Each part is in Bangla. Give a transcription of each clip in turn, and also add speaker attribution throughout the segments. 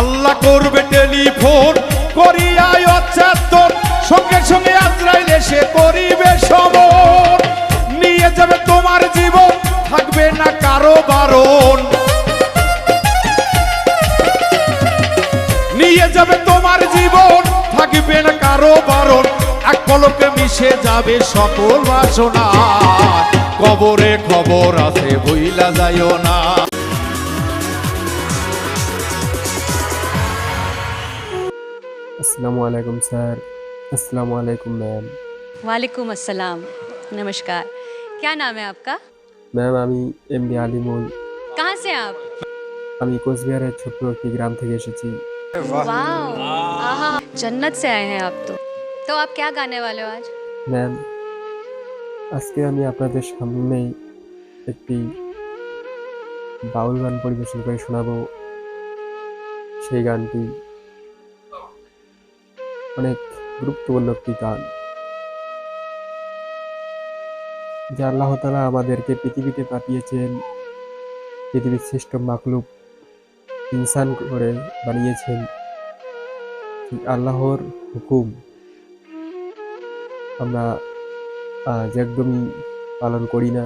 Speaker 1: আল্লাহ করবে টেলিফোন, করিয়াই অচ্ছাত্তর সঙ্গে সঙ্গে আজরাইল এসে করিবে সমর। নিয়ে যাবে তোমার জীবন, থাকবে না কারও বারণ। নিয়ে যাবে তোমার জীবন, থাকবে না কারও বারণ। এক পলকে মিশে যাবে সকল বাসনা। কবরে খবর আছে, ভুইলা যাইও না।
Speaker 2: আসসালামু আলাইকুম স্যার আসসালামু আলাইকুম ম্যাম
Speaker 3: वालेकुम अस्सलाम नमस्कार क्या नाम है आपका
Speaker 2: ম্যাম আমি এম ডি আলিমুল
Speaker 3: कहाँ से हैं आप
Speaker 2: আমি কোচবিহারের ছোট্ট একটি গ্রাম থেকে এসেছি
Speaker 3: वाह आहा जन्नत से आए हैं आप तो तो आप क्या गाने वाले हो आज
Speaker 2: ম্যাম আজকে আমি আপনাদের সামনেই একটি বাউল গান পরিবেশন করে শোনাবো সেই গানটি অনেক গুরুত্বপূর্ণ একটি গান। যে আল্লাহ তালা আমাদেরকে পৃথিবীতে পাঠিয়েছেন, পৃথিবীর শ্রেষ্ঠ মাকলুক ইনসান করে বানিয়েছেন আল্লাহর হুকুম আমরা আজ একদমই পালন করি না।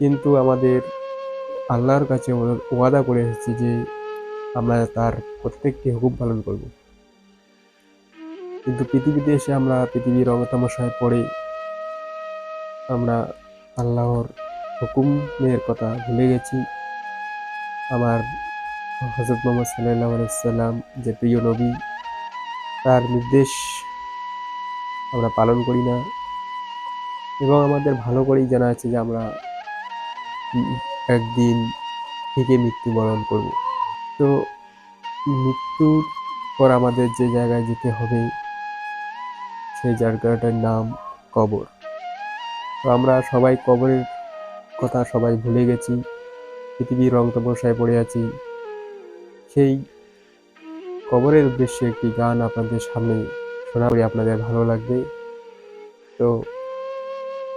Speaker 2: কিন্তু আমাদের আল্লাহর কাছে ওয়াদা করে এসেছি যে আমরা তার প্রত্যেকটি হুকুম পালন করব। কিন্তু পৃথিবীতে এসে আমরা পৃথিবীর রঙতামশায় পড়ে, আমরা আল্লাহর হুকুমের কথা ভুলে গেছি। আমার হজরত মোহাম্মদ সাল্লাহ সাল্লাম যে প্রিয় নবী, তার নির্দেশ আমরা পালন করি না। এবং আমাদের ভালো করেই জানা আছে যে আমরা একদিন থেকে মৃত্যুবরণ করব। তো মৃত্যুর পর আমাদের যে জায়গায় যেতে হবে সেই জায়গাটার নাম কবর। তো আমরা সবাই কবরের কথা সবাই ভুলে গেছি, পৃথিবীর রং তমসায় পড়ে আছি। সেই কবরের উদ্দেশ্যে একটি গান আপনাদের সামনে শোনা করি, আপনাদের ভালো লাগবে। তো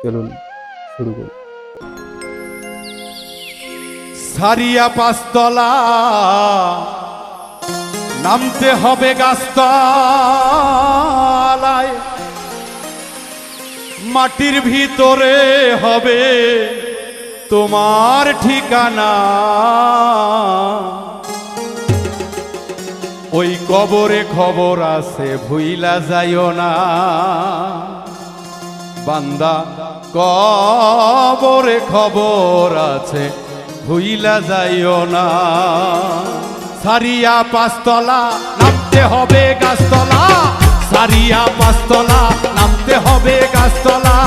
Speaker 2: চলুন, শুরু করি।
Speaker 1: সারিয়া পাঁচতলা, নামতে হবে গাছতলায়। মাটির ভিতরে হবে তোমার ঠিকানা। ওই কবরে খবর আছে, ভুইলা যাইও না। বান্দা, কবরে খবর আছে, ভুইলা যাইও না। সারিয়া পাঁচতলা, নামতে হবে গাছতলা। সারিয়া পাঁচতলা নামতে হবে গাছতলা।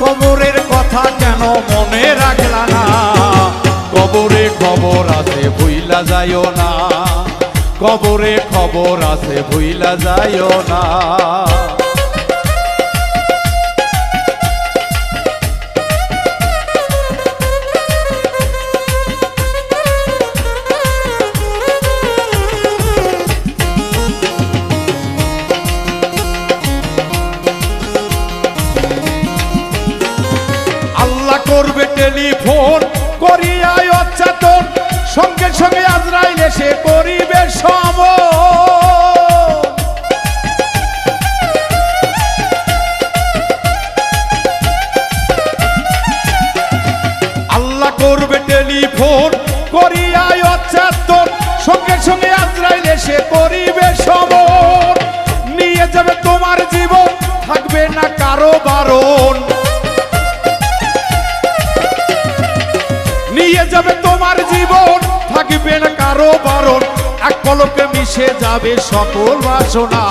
Speaker 1: কবরের কথা কেন মনে রাখলা না। কবরে খবর আছে, ভুইলা যাইও না। কবরে খবর আছে, ভুইলা যাইও না। করবে টেলিফোন, করিয়াই অচ্ছাতন সঙ্গে সঙ্গে আজরাইল এসে করিবে সম আল্লাহ করবে টেলিফোন, করিয়াই অচ্ছাতন সঙ্গে সঙ্গে আজরাইল এসে করিবে সমর নিয়ে যাবে তোমার জীবন, থাকবে না কারও বারণ। বারণ এক পলকে মিশে যাবে সকল বাসনা।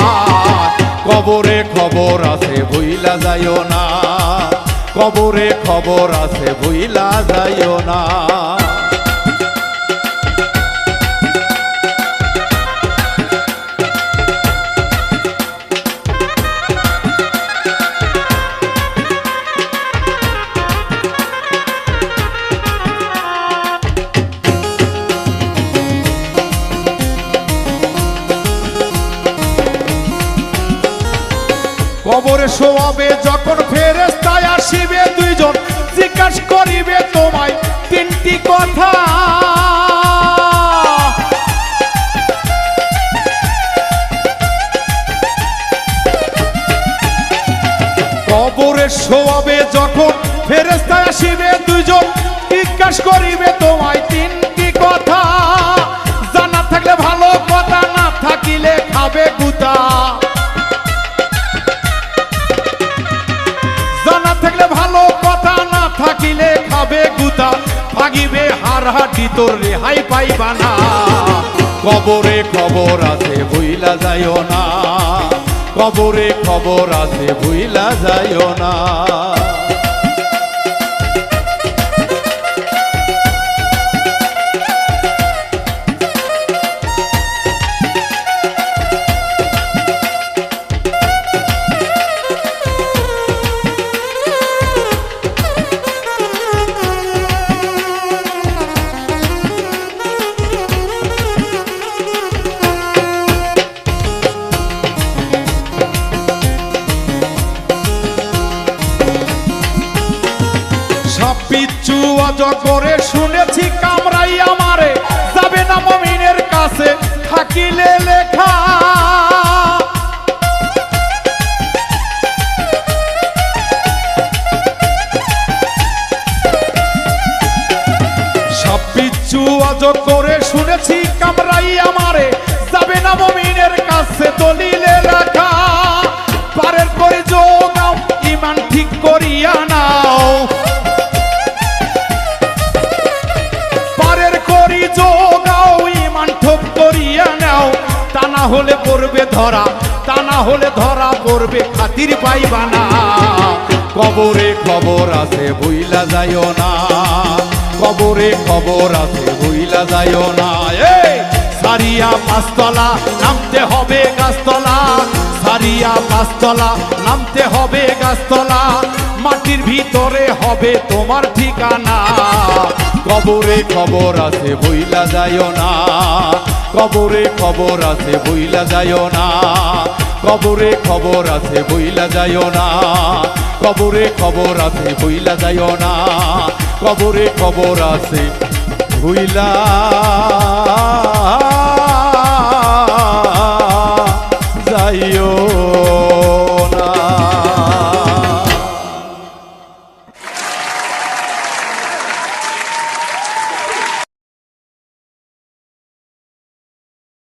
Speaker 1: কবরে খবর আছে, ভুইলা যাইও না। কবরে খবর আছে, ভুইলা যাইও না। তবে যখন ফেরেস্তায় আসিবে দুইজন। জিজ্ঞাস করিবে তোমায় তিনটি কথা। কবরে শোয়াবে যখন ফেরেস্তায় আসিবে দুইজন, জিজ্ঞাসা করিবে তোমায় তিন হার হাটি তোর রেহাই পাইবা না। কবরে খবর আছে, ভুইলা যাইও না। কবরে খবর আছে, ভুইলা যাইও না। করে শুনেছি কামরাই আমারে। যাবে না মমিনের কাছে, থাকিলে লেখা। করে শুনেছি কামরাই আমারে। যাবে না মমিনের কাছে, দলিলে রাখা পারের করে যোগাও ইমান ঠিক করিয়া পড়বে ধরা, তা না হলে ধরা পড়বে খাতির পাইবা না কবরে খবর আছে বইলা যাইও না। কবরে খবর আছে বইলা যাইও না। সারিয়া পাঁচতলা নামতে হবে গাছতলা। সারিয়া পাঁচতলা নামতে হবে গাছতলা। মাটির ভিতরে হবে তোমার ঠিকানা। কবরে খবর আছে বইলা যাইও না। কবরে খবর আছে বইলা যায় না। কবরে খবর আছে বইলা যায় না। কবরে খবর আছে বইলা যায় না। কবরে খবর আছে, ভুইলা